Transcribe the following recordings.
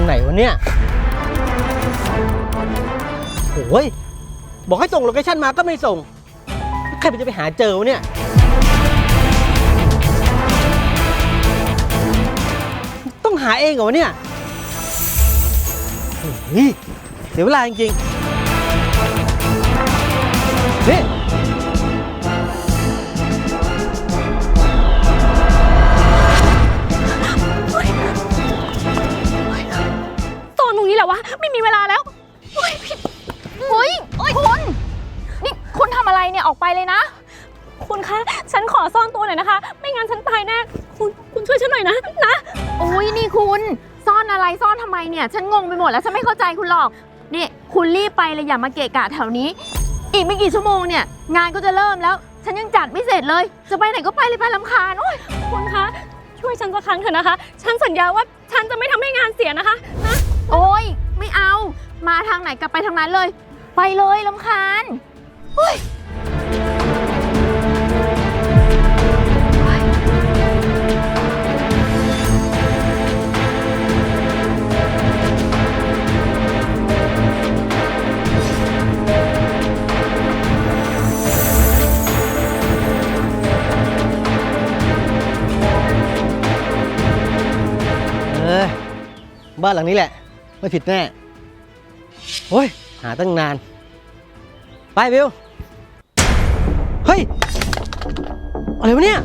รงไหนวะเนี่ยโอ้ยบอกให้ส่งโลเคชั่นมาก็ไม่ส่ง ใครมันจะไปหาเจอวะเนี่ย ต้องหาเองเหรอวะเนี่ยเฮ้ยเสียเวลาจริงๆ ม่มีเวลาแล้วเฮ้ยผิดเฮ้ยคุณนี่คุณทำอะไรเนี่ยออกไปเลยนะ คุณคะ ฉันขอซ่อนตัวหน่อยนะคะ ไม่งั้นฉันตายแน่ คุณคุณช่วยฉันหน่อยนะนะโอ้ยนี่คุณซ่อนอะไรซ่อนทำไมเนี่ย ฉันงงไปหมดแล้วฉันไม่เข้าใจคุณหรอกนี่คุณรีบไปเลยอย่ามาเกะกะแถวนี้ อีกไม่กี่ชั่วโมงเนี่ย งานก็จะเริ่มแล้ว ฉันยังจัดไม่เสร็จเลย จะไปไหนก็ไปเลยไปลำคาญโอ้ยคุณคะ ช่วยฉันสักครั้งเถอะนะคะ ฉันสัญญาว่าฉันจะไม่ทำให้งานเสียนะคะนะโอ้ยไม่ เอา มาทางไหนกลับไปทางนั้นเลย ไปเลยลำคาญเออบ้านหลังนี้แหละ ไม่ผิดแน่ โอ้ย หาตั้งนาน ไปบิว เฮ้ย อะไรวะเนี่ย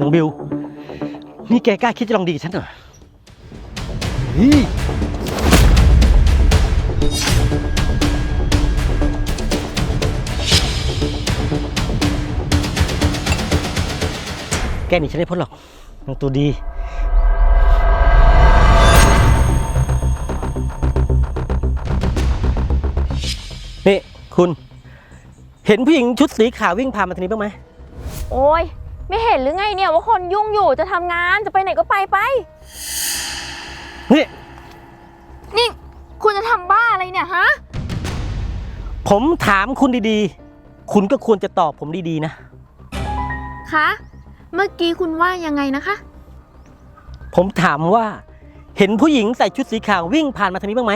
นางบิว นี่แกกล้าคิดจะลองดีกับฉันเหรอเฮ้ยแกหนีฉันไม่พ้นหรอก นางตัวดีนี่คุณ เห็นผู้หญิงชุดสีขาววิ่งผ่านมาทางนี้บ้างไหมโอ้ยไม่เห็นหรือไงเนี่ยว่าคนยุ่งอยู่จะทำงานจะไปไหนก็ไปไป นี่นี่ คุณจะทำบ้าอะไรเนี่ยฮะ ผมถามคุณดีๆ คุณก็ควรจะตอบผมดีๆนะ คะ เมื่อกี้คุณว่ายังไงนะคะ ผมถามว่า เห็นผู้หญิงใส่ชุดสีขาววิ่งผ่านมาทางนี้บ้างไหม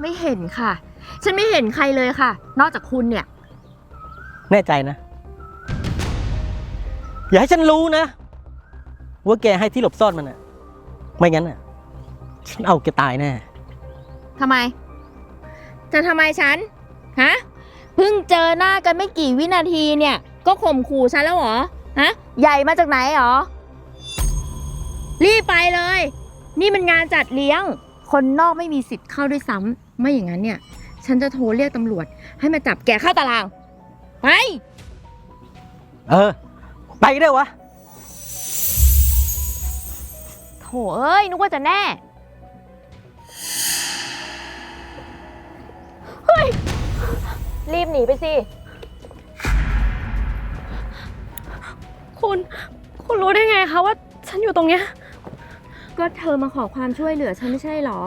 ไม่เห็นค่ะ ฉันไม่เห็นใครเลยค่ะ นอกจากคุณเนี่ย แน่ใจนะ อย่าให้ฉันรู้นะ ว่าแกให้ที่หลบซ่อนมันอะไม่งั้นอะฉันเอาแกตายแน่ ทำไม จะทำไมฉัน ฮะ เพิ่งเจอหน้ากันไม่กี่วินาทีเนี่ย ก็ข่มขู่ฉันแล้วเหรอ ฮะ ใหญ่มาจากไหนเหรอ รีบไปเลย นี่มันงานจัดเลี้ยง คนนอกไม่มีสิทธิ์เข้าด้วยซ้ำ ไม่อย่างนั้นเนี่ย ฉันจะโทรเรียกตำรวจ ให้มาจับแกเข้าตาราง ไป เออ ไปก็ได้วะ โถเอ้ยนึกว่าจะแน่รีบหนีไปสิ คุณ คุณรู้ได้ไงคะว่าฉันอยู่ตรงเนี้ย ก็เธอมาขอความช่วยเหลือฉันไม่ใช่หรอ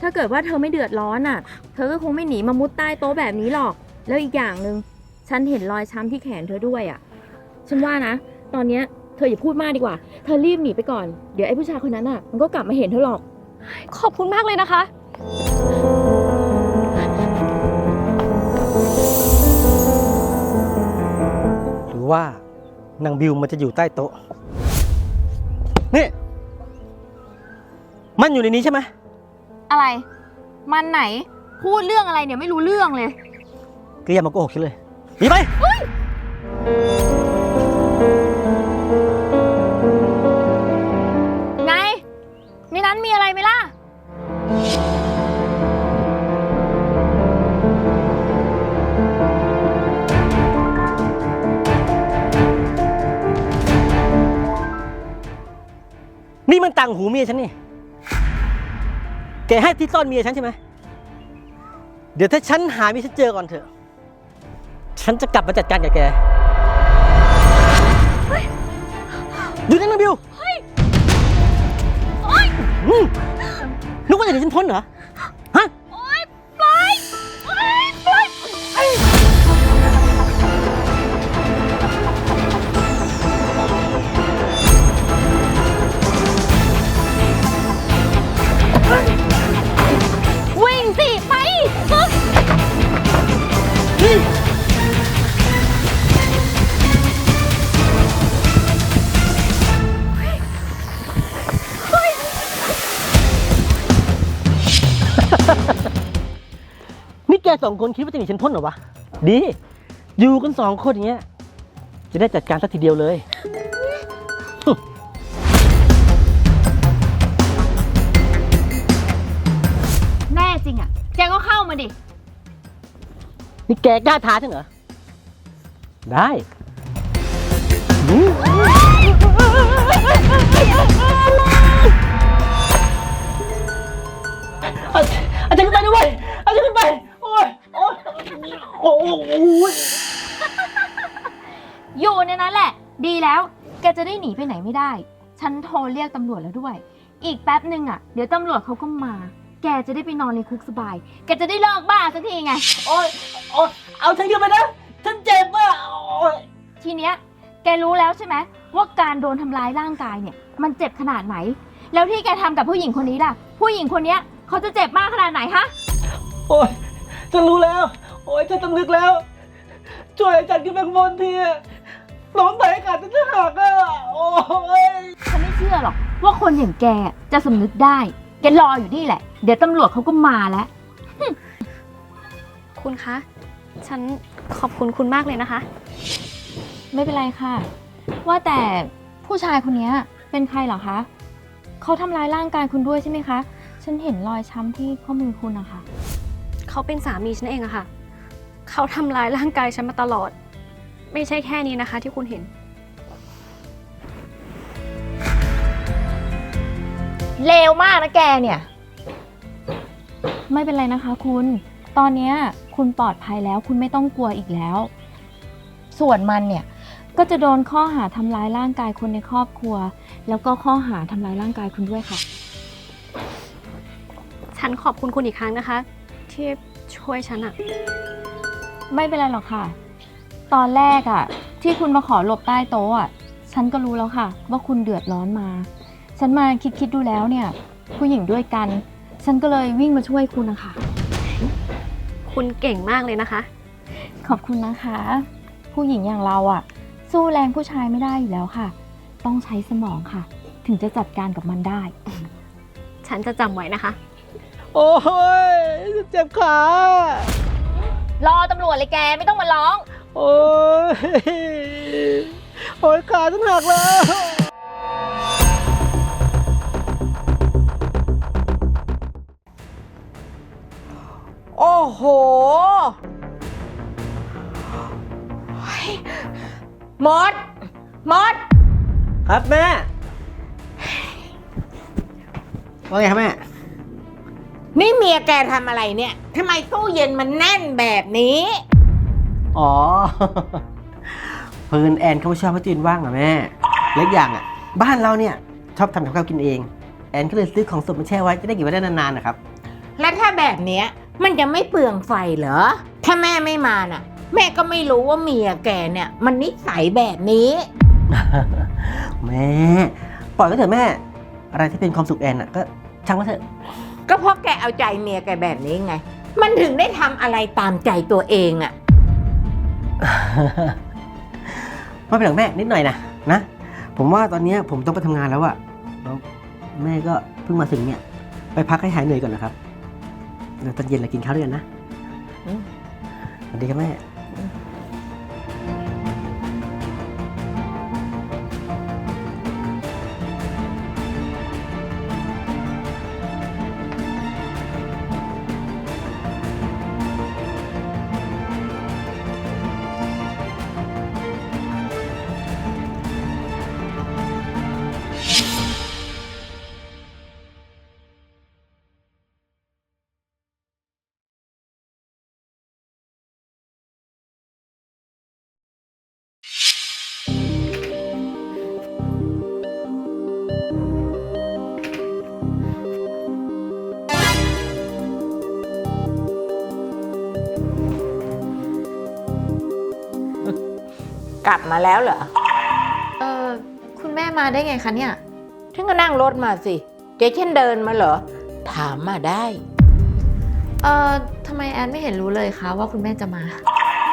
ถ้าเกิดว่าเธอไม่เดือดร้อนอะ เธอก็คงไม่หนีมามุดใต้โต๊ะแบบนี้หรอก แล้วอีกอย่างหนึ่งฉันเห็นรอยช้ำที่แขนเธอด้วยอะ ฉันว่านะ ตอนเนี้ยเธออย่าพูดมากดีกว่า เธอรีบหนีไปก่อน เดี๋ยวไอ้ผู้ชายคนนั้นอะ มันก็กลับมาเห็นเธอหรอก ขอบคุณมากเลยนะคะ หรือว่า นางบิวมันจะอยู่ใต้โต๊ะ นี่ มันอยู่ในนี้ใช่ไหมอะไร มันไหน พูดเรื่องอะไรเนี่ยไม่รู้เรื่องเลยก็อย่ามาโกหกฉันเลยหนีไปไง ต่างหูเมียฉันนี่ แกให้ที่ซ่อนเมียฉันใช่ไหม เดี๋ยวถ้าฉันหาเมียฉันเจอก่อนเถอะ ฉันจะกลับมาจัดการกับแกดูนั่นนะบิวอืมนึกว่าจะหนีฉันพ้นเหรอ สองคนคิดว่าจะหนีฉันพ้นเหรอวะ ดี อยู่กันสองคนอย่างเงี้ย จะได้จัดการสักทีเดียวเลย แน่จริงอะ แกก็เข้ามาดิ นี่แกกล้าท้าฉันเหรอ ได้อืมเอาเอาฉันขึ้นไปด้วยเอาฉันขึ้นไป โอ้ยโอ้ยโอ้ยอยู่ในนั้นแหละ ดีแล้ว แกจะได้หนีไปไหนไม่ได้ ฉันโทรเรียกตำรวจแล้วด้วย อีกแป๊บหนึ่งอะ เดี๋ยวตำรวจเขาก็มา แกจะได้ไปนอนในคุกสบาย แกจะได้เลิกบ้าสักทีไง โอ้ยโอ้ยเอาฉันขึ้นไปนะฉันเจ็บอะโอ้ยทีเนี้ย แกรู้แล้วใช่ไหมว่าการโดนทำร้ายร่างกายเนี่ย มันเจ็บขนาดไหน แล้วที่แกทำกับผู้หญิงคนนี้ล่ะ ผู้หญิงคนเนี้ยเขาจะเจ็บมากขนาดไหนฮะ โอ้ย ฉันรู้แล้ว โอ้ยฉันสำนึกแล้ว ช่วยฉันขึ้นไปข้างบนทีอะน้องสายอากาศฉันจะหักอะ โอ้ย ฉันไม่เชื่อหรอกว่าคนอย่างแกจะสำนึกได้ แกรออยู่นี่แหละ เดี๋ยวตำรวจเขาก็มาแล้ว คุณคะ ฉันขอบคุณคุณมากเลยนะคะ ไม่เป็นไรค่ะ ว่าแต่ผู้ชายคนนี้เป็นใครเหรอคะเขาทำร้ายร่างกายคุณด้วยใช่ไหมคะ ฉันเห็นรอยช้ำที่ข้อมือคุณนะคะ เขาเป็นสามีฉันเองอะค่ะ เขาทำร้ายร่างกายฉันมาตลอด ไม่ใช่แค่นี้นะคะ ที่คุณเห็น เลวมากนะแกเนี่ย ไม่เป็นไรนะคะคุณ ตอนเนี้ยคุณปลอดภัยแล้วคุณไม่ต้องกลัวอีกแล้ว ส่วนมันเนี่ย ก็จะโดนข้อหาทำร้ายร่างกายคนในครอบครัว แล้วก็ข้อหาทำร้ายร่างกายคุณด้วยค่ะ ฉันขอบคุณคุณอีกครั้งนะคะ ที่ช่วยฉันอะไม่เป็นไรหรอกค่ะ ตอนแรกอะ่ะที่คุณมาขอหลบใต้โต๊ะอะฉันก็รู้แล้วค่ะ ว่าคุณเดือดร้อนมา ฉันมาคิดคิดๆดูแล้วเนี่ย ผู้หญิงด้วยกัน ฉันก็เลยวิ่งมาช่วยคุณนะคะ คุณเก่งมากเลยนะคะ ขอบคุณนะคะ ผู้หญิงอย่างเราอะสู้แรงผู้ชายไม่ได้อยู่แล้วค่ะ ต้องใช้สมองค่ะ ถึงจะจัดการกับมันได้ ฉันจะจำไว้นะคะ โอ้ยเจ็บขารอตำรวจเลยแกไม่ต้องมาร้อง โอ้ยโอ้ยขาฉันหักแล้วโอ้โหเฮ้ยมดมดครับแม่ ว่าไงครับแม่ นี่เมียแกทำอะไรเนี่ยทำไมตู้เย็นมันแน่นแบบนี้ อ๋อเพิร์นแอนเขาไม่ชอบให้จีนว่างอะแม่ เล็กอย่างอะบ้านเราเนี่ยชอบทำกับข้าวกินเอง แอนก็เลยซื้อของสดมาแช่ไว้จะได้เกินไว้ได้นานๆนะครับ แล้วถ้าแบบเนี้ยมันจะไม่เปลืองไฟเหรอ ถ้าแม่ไม่มาน่ะ แม่ก็ไม่รู้ว่าเมียแกเนี่ย มันนิสัยแบบนี้ แม่ ปล่อยก็เถอะแม่ อะไรที่เป็นความสุขแอนอะก็ช่างมันเถอะ ก็เพราะแกเอาใจเมียแกแบบนี้ไง มันถึงได้ทำอะไรตามใจตัวเองอะ ไม่เป็นหรอกแม่นิดหน่อยนะนะ ผมว่าตอนเนี้ยผมต้องไปทำงานแล้วอะแล้วแม่ก็เพิ่งมาถึงเนี่ย ไปพักให้หายเหนื่อยก่อนนะครับเดี๋ยวตอนเย็นเรากินข้าวด้วยกันนะอืม สวัสดีครับแม่ ลับมาแล้วเหรอ เออคุณแม่มาได้ไงคะเนี่ย ฉันก็นั่งรถมาสิเจ๊ฉันเดินมาเหรอ ถามมาได้ เอ่อทำไมแอนไม่เห็นรู้เลยคะว่าคุณแม่จะมา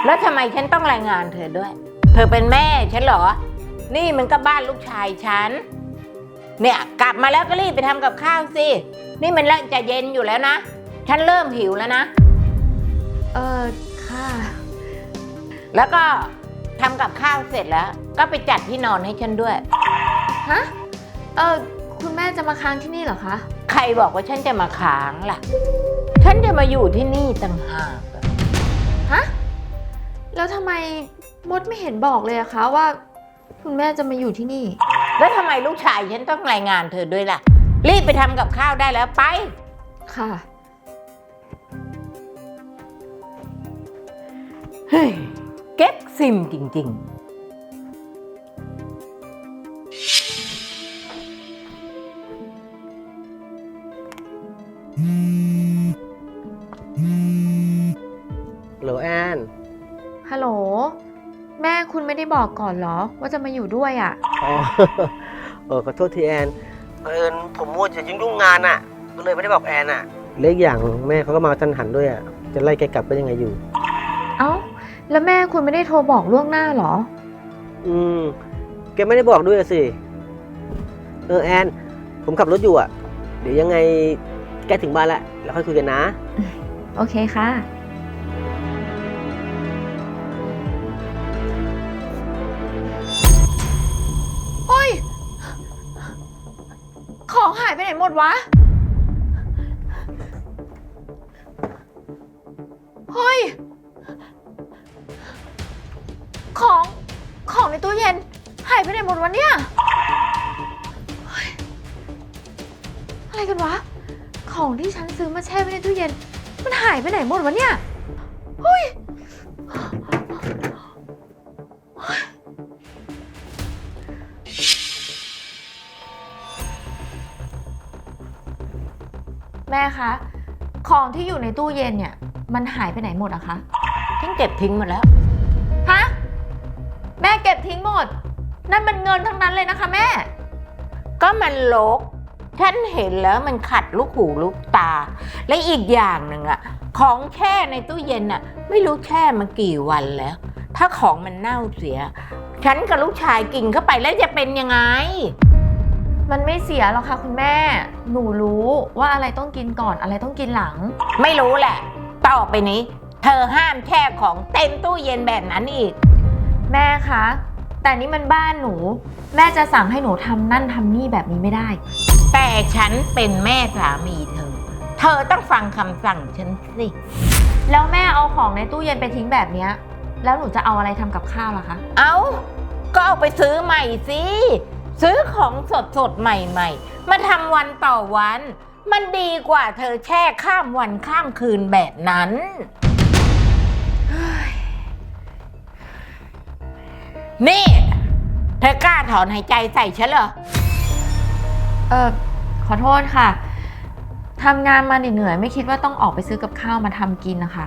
แล้วทำไมฉันต้องรายงานเธอด้วย เธอเป็นแม่ฉันเหรอ นี่มันก็บ้านลูกชายฉัน เนี่ยกลับมาแล้วก็รีบไปทำกับข้าวสิ นี่มันเริ่มจะเย็นอยู่แล้วนะ ฉันเริ่มหิวแล้วนะเเออค่ะ แล้วก็ ทำกับข้าวเสร็จแล้ว ก็ไปจัดที่นอนให้ฉันด้วย ฮะ เออคุณแม่จะมาค้างที่นี่เหรอคะ ใครบอกว่าฉันจะมาค้างล่ะ ฉันจะมาอยู่ที่นี่ต่างหากอะฮะ แล้วทำไมมดไม่เห็นบอกเลยอะคะว่า คุณแม่จะมาอยู่ที่นี่ แล้วทำไมลูกชายฉันต้องรายงานเธอด้วยล่ะ รีบไปทำกับข้าวได้แล้วไป ค่ะ เฮ้ย เก็บซิมจริงโหลแอน ฮัลโหล แม่คุณไม่ได้บอกก่อนเหรอ ว่าจะมาอยู่ด้วยอะอ๋อ เออขอโทษทีแอนเออผมมัวจะยุ่งๆงานอะ ก็เลยไม่ได้บอกแอนอะ เล็กอย่างแม่เขาก็มาทันหันด้วยอะ จะไล่แกกลับก็ยังไงอยู่เอ้า แล้วแม่คุณไม่ได้โทรบอกล่วงหน้าเหรอ อืม แกไม่ได้บอกด้วยอะสิ เออแอน ผมขับรถอยู่อะเดี๋ยวยังไงแกถึงบ้านแล้วแล้วค่อยคุยกันนะ โอเคค่ะ โอ้ย ของหายไปไหนหมดวะ เฮ้ย ของของในตู้เย็นหายไปไหนหมดวะเนี่ยเฮ้ยอะไรกันวะ ของที่ฉันซื้อมาแช่ไว้ในตู้เย็น มันหายไปไหนหมดวะเนี่ยเฮ้ยแม่คะ ของที่อยู่ในตู้เย็นเนี่ย มันหายไปไหนหมดอะคะๆฉันเก็บทิ้งหมดแล้วฮะแม่เก็บทิ้งหมด นั่นมันเงินทั้งนั้นเลยนะคะแม่ ก็มันลกฉันเห็นแล้วมันขัดลูกหูลูกตา และอีกอย่างหนึ่งอะของแช่ในตู้เย็นอะไม่รู้แช่มากี่วันแล้ว ถ้าของมันเน่าเสีย ฉันกับลูกชายกินเข้าไปแล้วจะเป็นยังไง มันไม่เสียหรอกค่ะคุณแม่ หนูรู้ว่าอะไรต้องกินก่อนอะไรต้องกินหลัง ไม่รู้แหละ ต่อไปนี้ เธอห้ามแช่ของเต็มตู้เย็นแบบนั้นอีก แม่คะ แต่นี่มันบ้านหนู แม่จะสั่งให้หนูทำนั่นทำนี่แบบนี้ไม่ได้ แต่ฉันเป็นแม่สามีเธอ เธอต้องฟังคำสั่งฉันสิ แล้วแม่เอาของในตู้เย็นไปทิ้งแบบเนี้ย แล้วหนูจะเอาอะไรทำกับข้าวล่ะคะ เอาก็เอาไปซื้อใหม่สิ ซื้อของสดสดๆใหม่ๆ มาทำวันต่อวัน มันดีกว่าเธอแช่ข้ามวันข้ามคืนแบบนั้น นี่ เธอกล้าถอนหายใจใส่ฉันเหรอ เออขอโทษค่ะทำงานมาเหนื่อยๆไม่คิดว่าต้องออกไปซื้อกับข้าวมาทำกินนะคะ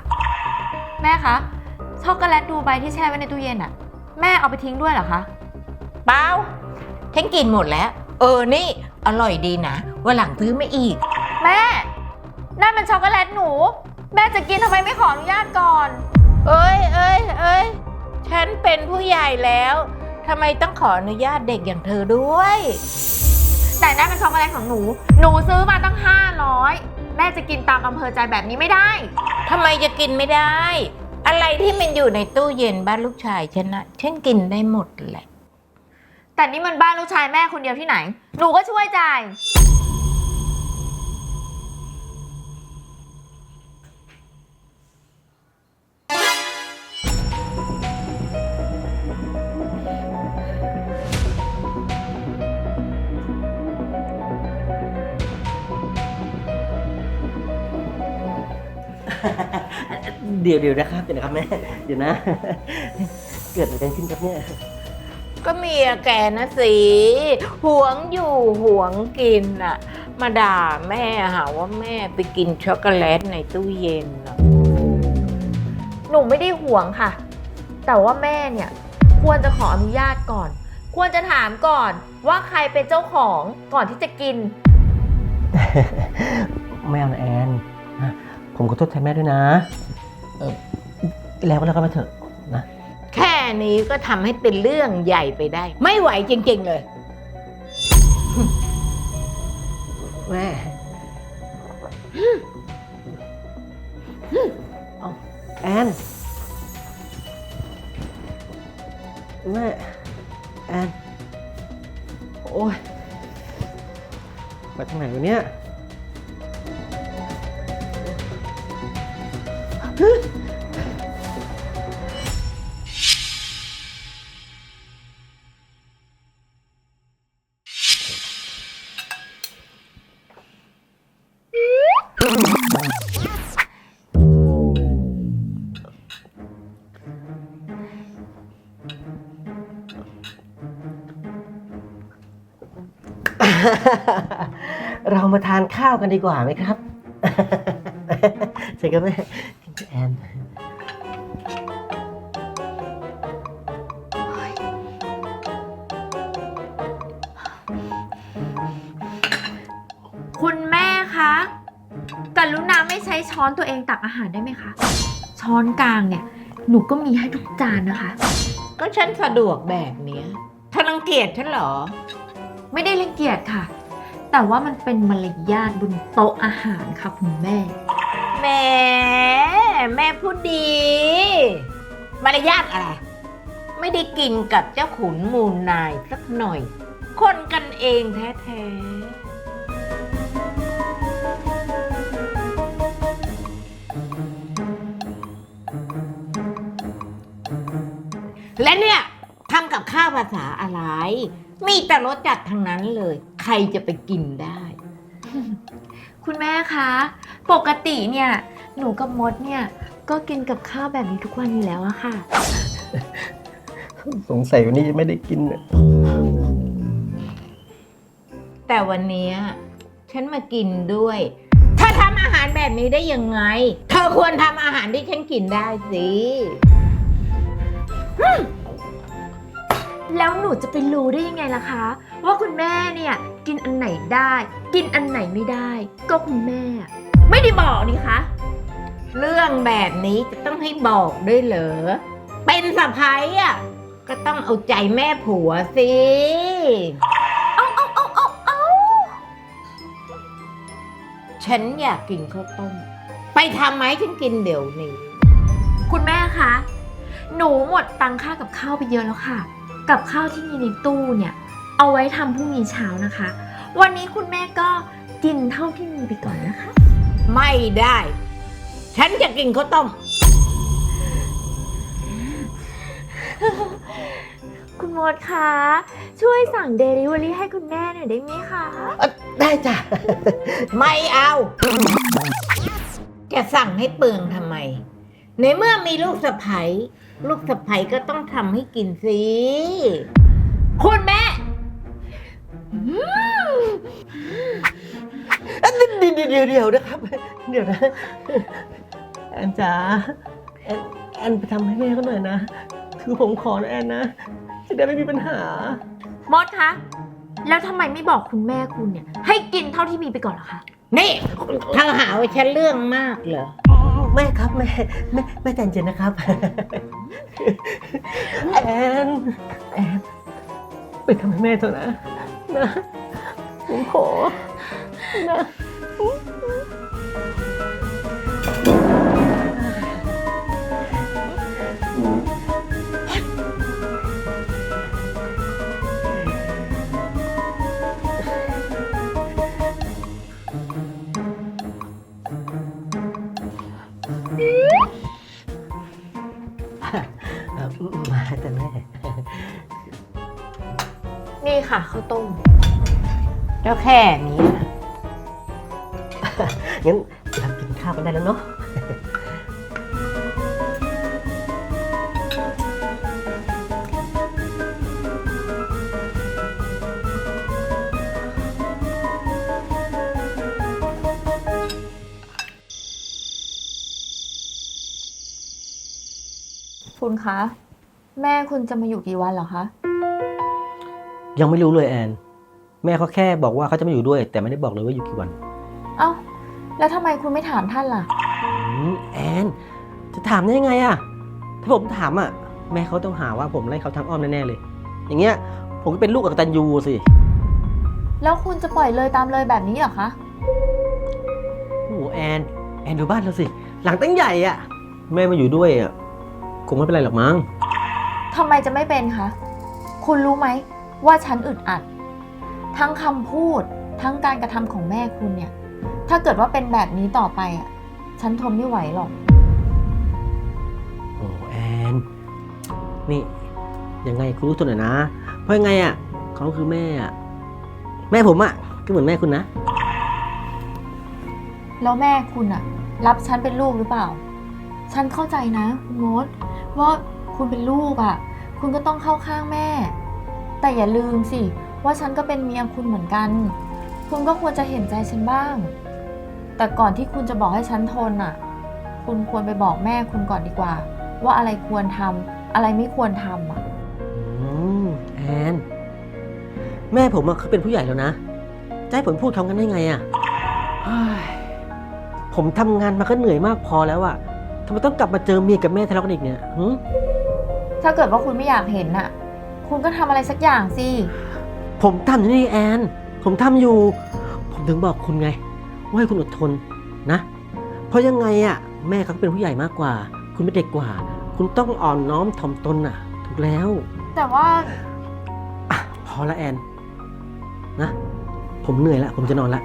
แม่คะช็อกโกแลตดูใบที่แช่ไว้ในตู้เย็นอะแม่เอาไปทิ้งด้วยเหรอคะ เปล่าฉันกินหมดแล้ว เออ นี่ อร่อยดีนะวันหลังซื้อมาอีก แม่นั่นมันช็อกโกแลตหนู แม่จะกินทำไมไม่ขออนุญาตก่อน เอ้ยเอ้ยเอ้ย ฉันเป็นผู้ใหญ่แล้วทำไมต้องขออนุญาตเด็กอย่างเธอด้วย แต่นั่นเป็นช็อกโกแลตของหนู หนูซื้อมาตั้ง 500 แม่จะกินตามอำเภอใจแบบนี้ไม่ได้ ทำไมจะกินไม่ได้ อะไรที่มันอยู่ในตู้เย็นบ้านลูกชายฉันนะฉันกินได้หมดแหละ แต่นี่มันบ้านลูกชายแม่คนเดียวที่ไหน หนูก็ช่วยจ่าย เดี๋ยวเดี๋ยวนะครับเดี๋ยวนะครับแม่เดี๋ยวนะ เกิดอะไรกันขึ้นครับเนี่ยก็เมียแกนะสิหวงอยู่หวงกินน่ะ มาด่าแม่หาว่าแม่ไปกินช็อกโกแลตในตู้เย็นน่ะหนูไม่ได้ห่วงค่ะ แต่ว่าแม่เนี่ย ควรจะขออนุญาตก่อน ควรจะถามก่อนว่าใครเป็นเจ้าของก่อนที่จะกิน ไม่เอานะแอนนะผมขอโทษแทนแม่ด้วยนะ เออแล้วก็แล้วก็มาเถอะนะแค่นี้ก็ทำให้เป็นเรื่องใหญ่ไปได้ ไม่ไหวจริง ๆ เลย แม่ เรามาทานข้าวกันดีกว่าไหมครับใช่ครับแม่แอนคุณแม่คะกรุณาไม่ใช้ช้อนตัวเองตักอาหารได้ไหมคะ ช้อนกลางเนี่ย หนูก็มีให้ทุกจานนะคะ ก็ฉันสะดวกแบบเนี้ยเธอรังเกียจฉันเหรอ ไม่ได้รังเกียจค่ะ แต่ว่ามันเป็นมารยาทบนโต๊ะอาหารค่ะคุณแม่ แหมแม่พูดดี มารยาทอะไร ไม่ได้กินกับเจ้าขุนมูลนายสักหน่อย คนกันเองแท้ๆ และเนี่ย ทำกับข้าวภาษาอะไร มีแต่รสจัดทั้งนั้นเลย ใครจะไปกินได้ คุณแม่คะ ปกติเนี่ย หนูกับมดเนี่ย ก็กินกับข้าวแบบนี้ทุกวันอยู่แล้วอะค่ะ สงสัยวันนี้จะไม่ได้กินน่ะแต่วันเนี้ยฉันมากินด้วยถ้าทำอาหารแบบนี้ได้ยังไง เธอควรทำอาหารที่ฉันกินได้สิ แล้วหนูจะไปรู้ได้ยังไงล่ะคะ ว่าคุณแม่เนี่ยกินอันไหนได้ กินอันไหนไม่ได้ ก็คุณแม่ ไม่ได้บอกนี่คะเรื่องแบบนี้จะต้องให้บอกด้วยเหรอ เป็นสะพ้ายอะก็ต้องเอาใจแม่ผัวสิเอาเอาเอาเอาเอาฉันอยากกินข้าวต้ม ไปทำไหมฉันกินเดี๋ยวนี้ คุณแม่คะ หนูหมดตังค่ากับข้าวไปเยอะแล้วค่ะ กับข้าวที่มีในตู้เนี่ยเอาไว้ทำพรุ่งนี้เช้านะคะ วันนี้คุณแม่ก็กินเท่าที่มีไปก่อนนะคะ ไม่ได้ ฉันจะกินข้าวต้ม คุณมดคะช่วยสั่งเดลิเวอรี่ให้คุณแม่หน่อยได้ไหมคะเอ้อได้จ้ะ ไม่เอา จะสั่งให้เปลืองทำไม ในเมื่อมีลูกสะใภ้ ลูกสะใภ้ก็ต้องทำให้กินสิ คุณแม่เอ้ยเดี๋ยวเดี๋ยวเดี๋ยวนะครับ เดี๋ยวนะแอนจ๋าแอนแอนไปทำให้แม่เขาหน่อยนะ คือผมขอนะแอนนะ จะได้ไม่มีปัญหา มดคะ แล้วทำไมไม่บอกคุณแม่คุณเนี่ย ให้กินเท่าที่มีไปก่อนล่ะคะ นี่เธอหาว่าฉันเรื่องมากเหรอ แม่ครับแม่แม่แม่ใจเย็นนะครับแอนแอนไปทำให้แม่เถอะนะนะผมขอนะ แต่แม่ นี่ค่ะข้าวต้มเจ้าแค่นี้นะงั้นเรากินข้าวกันได้แล้วเนาะคุณคะ แม่คุณจะมาอยู่กี่วันเหรอคะ ยังไม่รู้เลยแอน แม่เขาแค่บอกว่าเขาจะมาอยู่ด้วย แต่ไม่ได้บอกเลยว่าอยู่กี่วันเอ้า แล้วทำไมคุณไม่ถามท่านล่ะ อืมแอน จะถามได้ยังไงอะถ้าผมถามอะแม่เขาต้องหาว่าผมไล่เขาทางอ้อมแน่ๆเลย อย่างเงี้ย ผมก็เป็นลูกอกตันยูสิแล้วคุณจะปล่อยเลยตามเลยแบบนี้เหรอคะ โอ้โหแอน แอนดูบ้านเราสิ หลังตั้งใหญ่อะแม่มาอยู่ด้วยอะคงไม่เป็นไรหรอกมั้ง ทำไมจะไม่เป็นคะ คุณรู้ไหมว่าฉันอึดอัด ทั้งคำพูดทั้งการกระทำของแม่คุณเนี่ย ถ้าเกิดว่าเป็นแบบนี้ต่อไปอะ ฉันทนไม่ไหวหรอก โอ้แอน นี่ยังไงคุณรู้ตัวหน่อยนะ เพราะยังไงอะเขาคือแม่อะแม่ผมอะก็เหมือนแม่คุณนะ แล้วแม่คุณอะรับฉันเป็นลูกหรือเปล่า ฉันเข้าใจนะคุณโมดว่า คุณเป็นลูกอะคุณก็ต้องเข้าข้างแม่ แต่อย่าลืมสิ ว่าฉันก็เป็นเมียคุณเหมือนกัน คุณก็ควรจะเห็นใจฉันบ้าง แต่ก่อนที่คุณจะบอกให้ฉันทนอะคุณควรไปบอกแม่คุณก่อนดีกว่า ว่าอะไรควรทำอะไรไม่ควรทำอะอืมแอนแม่ผมอะเขาเป็นผู้ใหญ่แล้วนะจะให้ผมพูดคำกันได้ไงอะเฮ้ยผมทำงานมาก็เหนื่อยมากพอแล้วอะทำไมต้องกลับมาเจอเมียกับแม่ทะเลาะกันอีกเนี่ยหึ ถ้าเกิดว่าคุณไม่อยากเห็นอะคุณก็ทำอะไรสักอย่างสิ ผมทำอยู่นี่แอน ผมทำอยู่ ผมถึงบอกคุณไง ว่าให้คุณอดทนนะ เพราะยังไงอะแม่เขาก็เป็นผู้ใหญ่มากกว่า คุณเป็นเด็กกว่า คุณต้องอ่อนน้อมถ่อมตนน่ะ ถูกแล้วแต่ว่าอะพอละแอน นะ ผมเหนื่อยแล้วผมจะนอนละ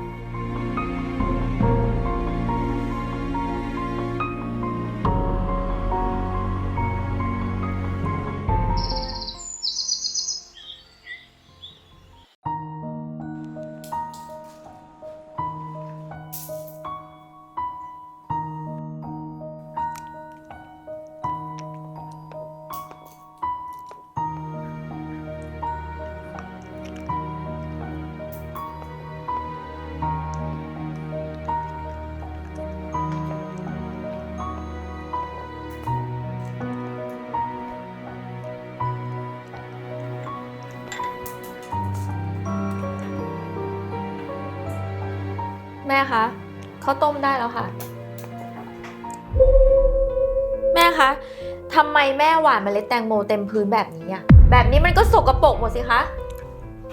ม่คะข้าวต้มได้แล้วค่ะ แม่คะทำไมแม่หวานเมล็ดแตงโมเต็มพื้นแบบนี้อะแบบนี้มันก็สกรปรกหมดสิคะ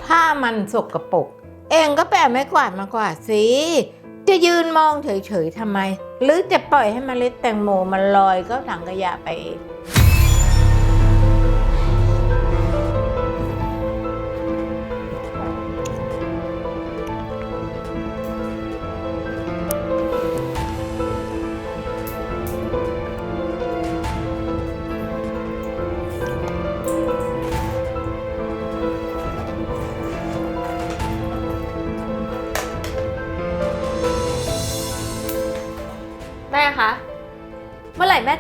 ถ้ามันสกปรกเองก็ไปเอาไม้กวาดมากวาดสิ จะยืนมองเฉยๆทำไม หรือจะปล่อยให้มเมล็ดแตงโมมันลอยเข้าถังขยะไปเอง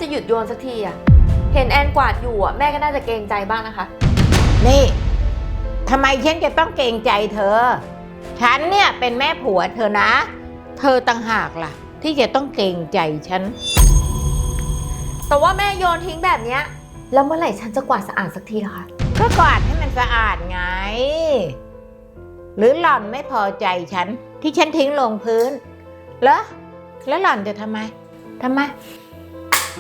จะหยุดโยนสักทีอะเห็นแอนกวาดอยู่อะแม่ก็น่าจะเกรงใจบ้างนะคะ นี่ทำไมฉันจะต้องเกรงใจเธอ ฉันเนี่ยเป็นแม่ผัวเธอนะ เธอต่างหากล่ะ ที่จะต้องเกรงใจฉัน แต่ว่าแม่โยนทิ้งแบบเนี้ยแล้วเมื่อไหร่ฉันจะกวาดสะอาดสักทีล่ะคะ ก็กวาดให้มันสะอาดไง หรือหล่อนไม่พอใจฉันที่ฉันทิ้งลงพื้นเหรอแล้วหล่อนจะทำไมทำไม แ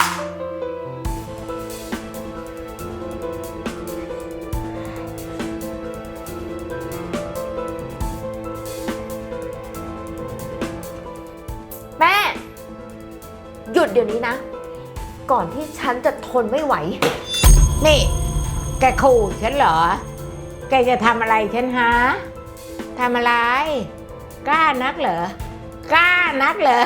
ม่ หยุดเดี๋ยวนี้นะ ก่อนที่ฉันจะทนไม่ไหว นี่ แกขู่ฉันเหรอ แกจะทำอะไรฉันฮะทำอะไร กล้านักเหรอ กล้านักเหรอ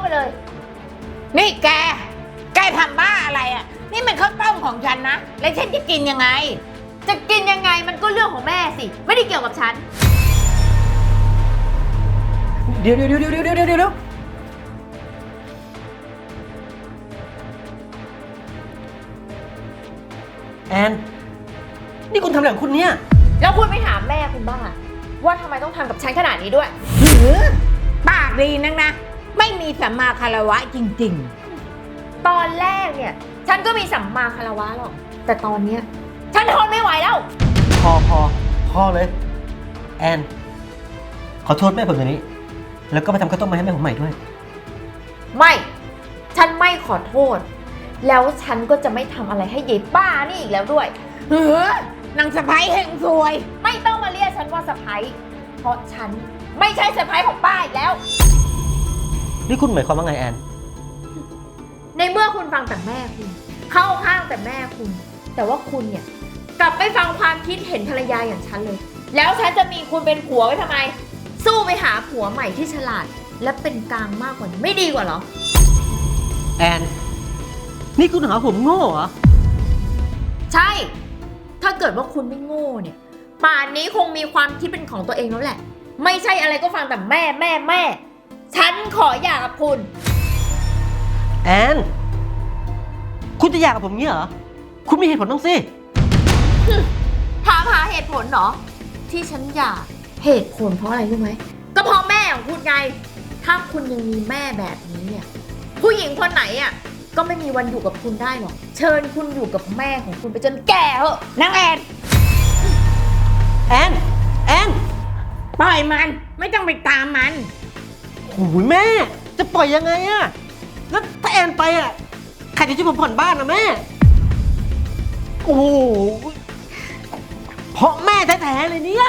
ไปเลย นี่แก แกทำบ้าอะไรอะ นี่มันข้าวต้มของฉันนะ แล้วฉันจะกินยังไง จะกินยังไงมันก็เรื่องของแม่สิ ไม่ได้เกี่ยวกับฉัน เดี๋ยวเดี๋ยวเดี๋ยวเดี๋ยวเดี๋ยวเดี๋ยวเดี๋ยวแอน นี่คุณทำอะไรของคุณเนี่ย แล้วคุณไปถามแม่คุณบ้างอะว่าทำไมต้องทำกับฉันขนาดนี้ด้วย หือปากดีนักนะ ไม่มีสัมมาคารวะจริง ตอนแรกเนี่ย ฉันก็มีสัมมาคารวะหรอก แต่ตอนเนี้ยฉันทนไม่ไหวแล้ว พอพอพอเลย แอน ขอโทษแม่ผมเดี๋ยวนี้ แล้วก็ไปทำข้าวต้มมาให้แม่ผมใหม่ด้วย ไม่ ฉันไม่ขอโทษ แล้วฉันก็จะไม่ทำอะไรให้เยป้านี่อีกแล้วด้วยๆหือนางสะพ้ายเฮงซวย ไม่ต้องมาเรียกฉันว่าสะพ้ยเพราะฉันไม่ใช่สะพ้ยของป้าอีกแล้ว นี่คุณหมายความว่าไงแอน ในเมื่อคุณฟังแต่แม่คุณ เข้าข้างแต่แม่คุณ แต่ว่าคุณเนี่ย กลับไม่ฟังความคิดเห็นภรรยาอย่างฉันเลย แล้วฉันจะมีคุณเป็นผัวไว้ทำไม สู้ไปหาผัวใหม่ที่ฉลาด และเป็นกลางมากกว่านี้ไม่ดีกว่าเหรอ แอน นี่คุณหาผมโง่เหรอ ใช่ ถ้าเกิดว่าคุณไม่โง่เนี่ย ป่านนี้คงมีความคิดเป็นของตัวเองแล้วแหละ ไม่ใช่อะไรก็ฟังแต่แม่แม่แม่ ฉันขออยากกับคุณ แอน คุณจะอยากกับผมเงี้ยเหรอ คุณมีเหตุผลต้องสิ ถามหาเหตุผลเหรอ ที่ฉันอยากเหตุผลเพราะอะไรรู้ไหม ก็เพราะแม่ของคุณไง ถ้าคุณยังมีแม่แบบนี้เนี่ย ผู้หญิงคนไหนอะ ก็ไม่มีวันอยู่กับคุณได้หรอก เชิญคุณอยู่กับแม่ของคุณไปจนแก่เหอะนางแอนแอน แอน ปล่อยมันไม่ต้องไปตามมัน โอ้ยแม่ จะปล่อยยังไงอะแล้วถ้าแอนไปอะใครจะช่วยผมผ่อนบ้านอะแม่ โอ้โหเพราะแม่แท้ๆเลยเนี่ย